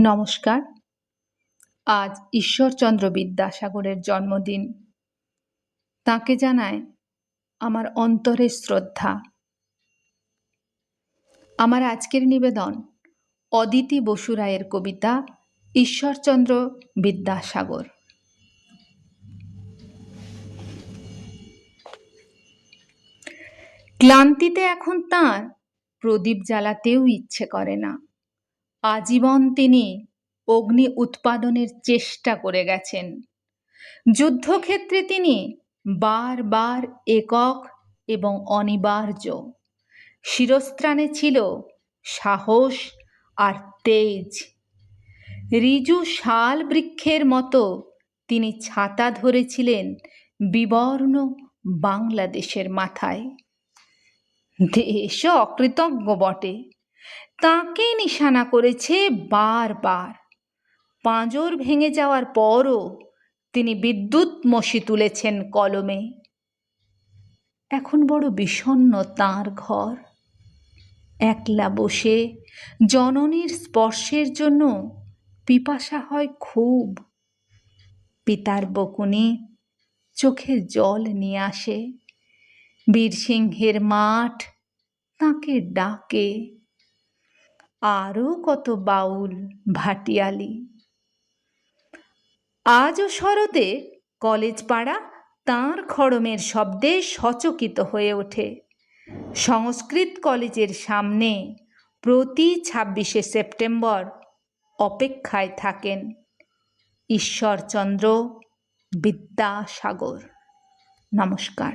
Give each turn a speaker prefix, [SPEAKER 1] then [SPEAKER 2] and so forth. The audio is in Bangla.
[SPEAKER 1] নমস্কার। আজ ঈশ্বরচন্দ্র বিদ্যাসাগরের জন্মদিন। তাকে জানায় আমার অন্তরের শ্রদ্ধা। আমার আজকের নিবেদন অদিতি বসু রায়ের কবিতা ঈশ্বরচন্দ্র বিদ্যাসাগর। ক্লান্তিতে এখন তার প্রদীপ জ্বালাতেও ইচ্ছে করে না। আজীবন তিনি অগ্নি উৎপাদনের চেষ্টা করে গেছেন। যুদ্ধক্ষেত্রে তিনি বারবার একক এবং অনিবার্য। শিরস্ত্রাণে ছিল সাহস আর তেজ। রিজু শাল বৃক্ষের মতো তিনি ছাতা ধরেছিলেন বিবর্ণ বাংলাদেশের মাথায়। দেশ অকৃতজ্ঞ বটে। তাকে নিশানা করেছে বারবার। পাঁজর ভেঙে যাওয়ার পরও তিনি বিদ্যুৎ মশি তুলেছেন কলমে। এখন বড় বিষণ্ন তাঁর ঘর। একলা বসে জননীর স্পর্শের জন্য পিপাসা হয় খুব। পিতার বকুনি চোখে জল নিয়ে আসে। বীরসিংহের মাঠ তাকে ডাকে। আরও কত বাউল ভাটিয়ালি। আজও শরতে কলেজ পাড়া তাঁর খড়মের শব্দে সচকিত হয়ে ওঠে। সংস্কৃত কলেজের সামনে প্রতি ছাব্বিশে সেপ্টেম্বর অপেক্ষায় থাকেন ঈশ্বরচন্দ্র বিদ্যাসাগর। নমস্কার।